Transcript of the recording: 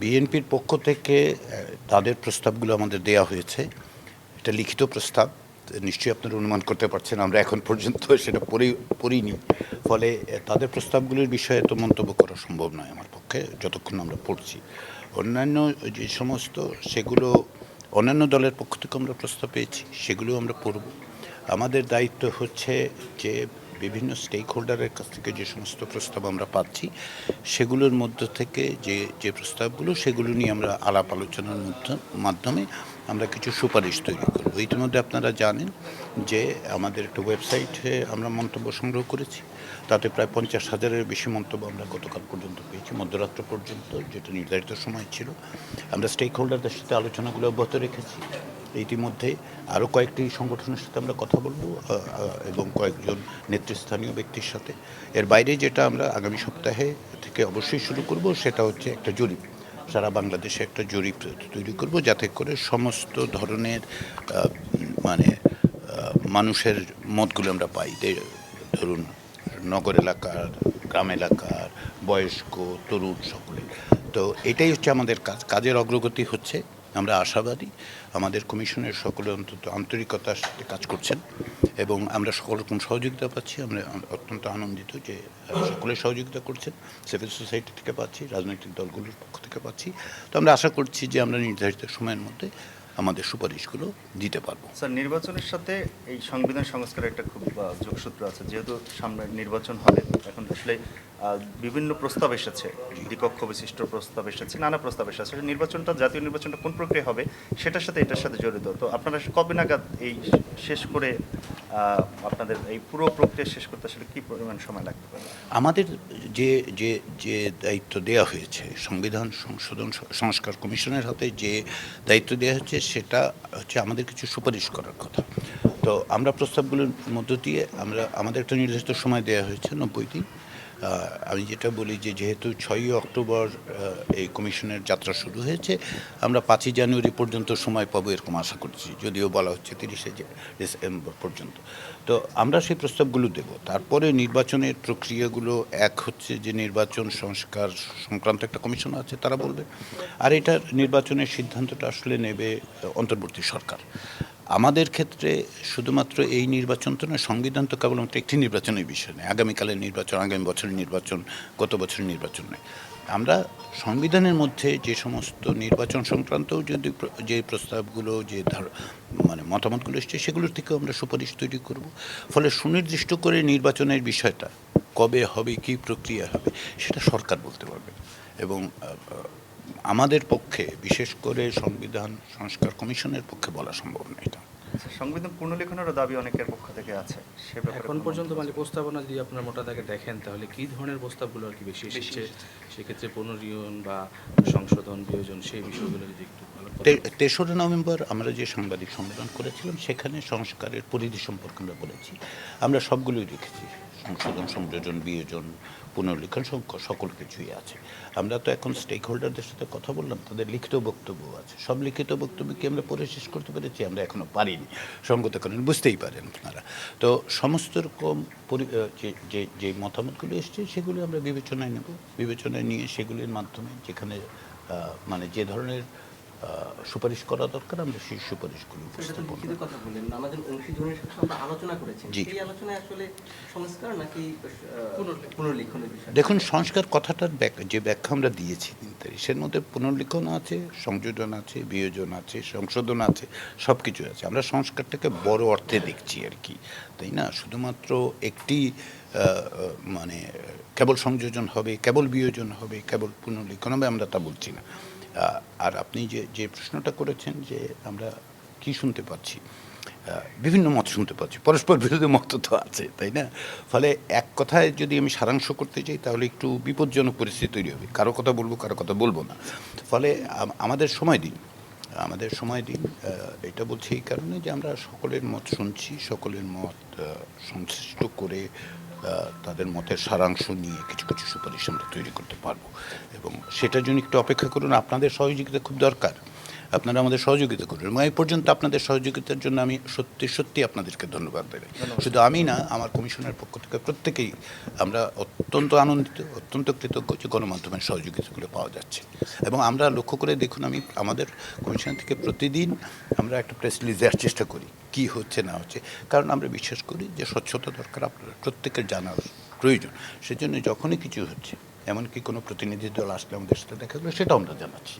বিএনপির পক্ষ থেকে তাদের প্রস্তাবগুলো আমাদের দেয়া হয়েছে। এটা লিখিত প্রস্তাব, নিশ্চয়ই আপনারা অনুমান করতে পারছেন, আমরা এখন পর্যন্ত সেটা পড়ি, পড়িনি। ফলে তাদের প্রস্তাবগুলির বিষয়ে তো মন্তব্য করা সম্ভব নয় আমার পক্ষে, যতক্ষণ আমরা পড়ছি। অন্যান্য যে সমস্ত, সেগুলো, অন্যান্য দলের পক্ষ থেকে আমরা প্রস্তাব পেয়েছি সেগুলো আমরা পড়ব। আমাদের দায়িত্ব হচ্ছে যে বিভিন্ন স্টেক হোল্ডারের কাছ থেকে যে সমস্ত প্রস্তাব আমরা পাচ্ছি, সেগুলোর মধ্য থেকে যে যে প্রস্তাবগুলো, সেগুলো নিয়ে আমরা আলাপ আলোচনার মাধ্যমে আমরা কিছু সুপারিশ তৈরি করব। ইতিমধ্যে আপনারা জানেন যে আমাদের একটা ওয়েবসাইটে আমরা মন্তব্য সংগ্রহ করেছি। তাতে প্রায় পঞ্চাশ হাজারের বেশি মন্তব্য আমরা গতকাল পর্যন্ত পেয়েছি, মধ্যরাত্র পর্যন্ত, যেটা নির্ধারিত সময় ছিল। আমরা স্টেক হোল্ডারদের সাথে আলোচনাগুলো অব্যাহত রেখেছি। ইতিমধ্যে আরও কয়েকটি সংগঠনের সাথে আমরা কথা বলব এবং কয়েকজন নেতৃস্থানীয় ব্যক্তির সাথে। এর বাইরে যেটা আমরা আগামী সপ্তাহে থেকে অবশ্যই শুরু করব সেটা হচ্ছে একটা জরিপ। সারা বাংলাদেশে একটা জরিপ তৈরি করব যাতে করে সমস্ত ধরনের মানে মানুষের মতগুলো আমরা পাই। ধরুন, নগর এলাকার, গ্রাম এলাকার, বয়স্ক, তরুণ সকলে তো এটাই হচ্ছে আমাদের কাজ। কাজের অগ্রগতি হচ্ছে। আমরা আশাবাদী। আমাদের কমিশনের সকলে অন্তত আন্তরিকতার সাথে কাজ করছেন এবং আমরা সকল রকম সহযোগিতা পাচ্ছি। আমরা অত্যন্ত আনন্দিত যে সকলে সহযোগিতা করছেন। সিভিল সোসাইটি থেকে পাচ্ছি, রাজনৈতিক দলগুলোর পক্ষ থেকে পাচ্ছি। তো আমরা আশা করছি যে আমরা নির্ধারিত সময়ের মধ্যে আমাদের সুপারিশগুলো দিতে পারব। স্যার, নির্বাচনের সাথে এই সংবিধান সংস্কারের একটা খুব যোগসূত্র আছে। যেহেতু সামনে নির্বাচন হবে, এখন আসলে বিভিন্ন প্রস্তাব এসেছে। দ্বিপক্ষ বিশিষ্ট প্রস্তাব এসেছে, নানা প্রস্তাব এসেছে। নির্বাচনটা, জাতীয় নির্বাচনটা কোন প্রক্রিয়া হবে, সেটার সাথে এটার সাথে জড়িত। তো আপনারা কবে নাগাদ এই শেষ করে আপনাদের এই পুরো প্রক্রিয়া শেষ করতে আসলে কী পরিমাণ সময় লাগতে পারে? আমাদের যে যে যে দায়িত্ব দেওয়া হয়েছে, সংবিধান সংশোধন সংস্কার কমিশনের হাতে যে দায়িত্ব দেওয়া হয়েছে সেটা হচ্ছে আমাদের কিছু সুপারিশ করার কথা। তো আমরা প্রস্তাবগুলোর মধ্য দিয়ে আমরা, আমাদের একটা নির্দিষ্ট সময় দেওয়া হয়েছে নব্বই দিন। আমি যেটা বলি যে যেহেতু ছয়ই অক্টোবর এই কমিশনের যাত্রা শুরু হয়েছে, আমরা পাঁচই জানুয়ারি পর্যন্ত সময় পাবো এরকম আশা করছি, যদিও বলা হচ্ছে তিরিশে ডিসেম্বর পর্যন্ত। তো আমরা সেই প্রস্তাবগুলো দেব। তারপরে নির্বাচনের প্রক্রিয়াগুলো, এক হচ্ছে যে নির্বাচন সংস্কার সংক্রান্ত একটা কমিশন আছে, তারা বলবে। আর এটার নির্বাচনের সিদ্ধান্তটা আসলে নেবে অন্তর্বর্তী সরকার। আমাদের ক্ষেত্রে শুধুমাত্র এই নির্বাচন তো নয়, সংবিধান তো কেবলমাত্র একটি নির্বাচনের বিষয় নয়। আগামীকালের নির্বাচন, আগামী বছরের নির্বাচন, গত বছরের নির্বাচন নয়। আমরা সংবিধানের মধ্যে যে সমস্ত নির্বাচন সংক্রান্ত যদি যে প্রস্তাবগুলো, যে ধার মানে মতামতগুলো এসছে, সেগুলোর থেকেও আমরা সুপারিশ তৈরি করব। ফলে সুনির্দিষ্ট করে নির্বাচনের বিষয়টা, কবে হবে, কী প্রক্রিয়া হবে, সেটা সরকার বলতে পারবে। এবং আমাদের পক্ষে বিশেষ করে সংবিধান সংস্কার কমিশনের পক্ষে বলা সম্ভব নয় এটা। আচ্ছা, সংবিধান পুনর্লেখনেরও দাবি অনেকের পক্ষ থেকে আছে সে এখন পর্যন্ত মানে প্রস্তাবনা যদি আপনার মোটা দাগে দেখেন তাহলে কি ধরনের প্রস্তাবগুলো আর কি বেশি এসেছে? সেক্ষেত্রে পুনর্নিয়ন বা সংশোধন বিয়োজন সেই বিষয়গুলো যদি একটু ভালো করে- তেসরা নভেম্বর আমরা যে সাংবাদিক সম্মেলন করেছিলাম সেখানে সংস্কারের পরিধি সম্পর্কে আমরা বলেছি। আমরা সবগুলোই রেখেছি সংশোধন, সংযোজন, বিয়োজন, পুনর্লিখন সকল কিছুই আছে। আমরা তো এখন স্টেক হোল্ডারদের সাথে কথা বললাম, তাদের লিখিত বক্তব্য আছে। সব লিখিত বক্তব্য কি আমরা পরে শেষ করতে পেরেছি? আমরা এখনও পারিনি। সঙ্গত কারণ বুঝতেই পারেন আপনারা। তো সমস্ত রকম যে যে মতামতগুলো এসছে, সেগুলি আমরা বিবেচনায় নেব। বিবেচনায় নিয়ে সেগুলির মাধ্যমে যেখানে মানে যে ধরনের সুপারিশ করা দরকার আমরা সেই সুপারিশগুলো উপস্থাপন কথা বললেন আমাদের অংশীজনের সাথে আমরা আলোচনা করেছি। জি। এই আলোচনায় আসলে সংস্কার নাকি পুনর্লিখনের বিষয়? দেখুন সংস্কার কথাটার যে ব্যাখ্যা আমরা দিয়েছি তিন তারিখের মধ্যে পুনর্লিখন আছে সংযোজন আছে বিয়োজন আছে সংশোধন আছে সব কিছু আছে। আমরা সংস্কারটাকে বড় অর্থে দেখছি আর কি তাই না? শুধুমাত্র একটি মানে কেবল সংযোজন হবে কেবল বিয়োজন হবে কেবল পুনর্লিখন হবে আমরা তা বলছি না। আর আপনি যে যে প্রশ্নটা করেছেন যে আমরা কি শুনতে পাচ্ছি বিভিন্ন মত শুনতে পাচ্ছি, পরস্পর বিরোধী মত তো আছে, তাই না? ফলে এক কথায় যদি আমি সারাংশ করতে চাই, তাহলে একটু বিপজ্জনক পরিস্থিতি তৈরি হবে। কারও কথা বলব, কারও কথা বলব না। ফলে আমাদের সময় দিন, আমাদের সময় দিন এটা বলছি এই কারণে যে আমরা সকলের মত শুনছি, সকলের মত সংশ্লিষ্ট করে তাদের মতের সারাংশ নিয়ে কিছু কিছু সুপারিশ আমরা তৈরি করতে পারব। এবং সেটার জন্য একটু অপেক্ষা করুন, আপনাদের সহযোগিতা খুব দরকার। আপনারা আমাদের সহযোগিতা করবেন এবং এই পর্যন্ত আপনাদের সহযোগিতার জন্য আমি সত্যি সত্যি আপনাদেরকে ধন্যবাদ দেব। শুধু আমি না আমার কমিশনের পক্ষ থেকে প্রত্যেকেই আমরা অত্যন্ত আনন্দিত অত্যন্ত কৃতজ্ঞ যে গণমাধ্যমের সহযোগিতাগুলো পাওয়া যাচ্ছে। এবং আমরা লক্ষ্য করে দেখুন আমি আমাদের কমিশন থেকে প্রতিদিন আমরা একটা প্রেস রিলিজ দেওয়ার চেষ্টা করি কি হচ্ছে না হচ্ছে। কারণ আমরা বিশ্বাস করি যে স্বচ্ছতা দরকার আপনারা প্রত্যেকের জানার প্রয়োজন। সেজন্য যখনই কিছু হচ্ছে এমনকি কোনো প্রতিনিধি দল আসলে আমাদের সাথে দেখা গেলো সেটাও আমরা জানাচ্ছি।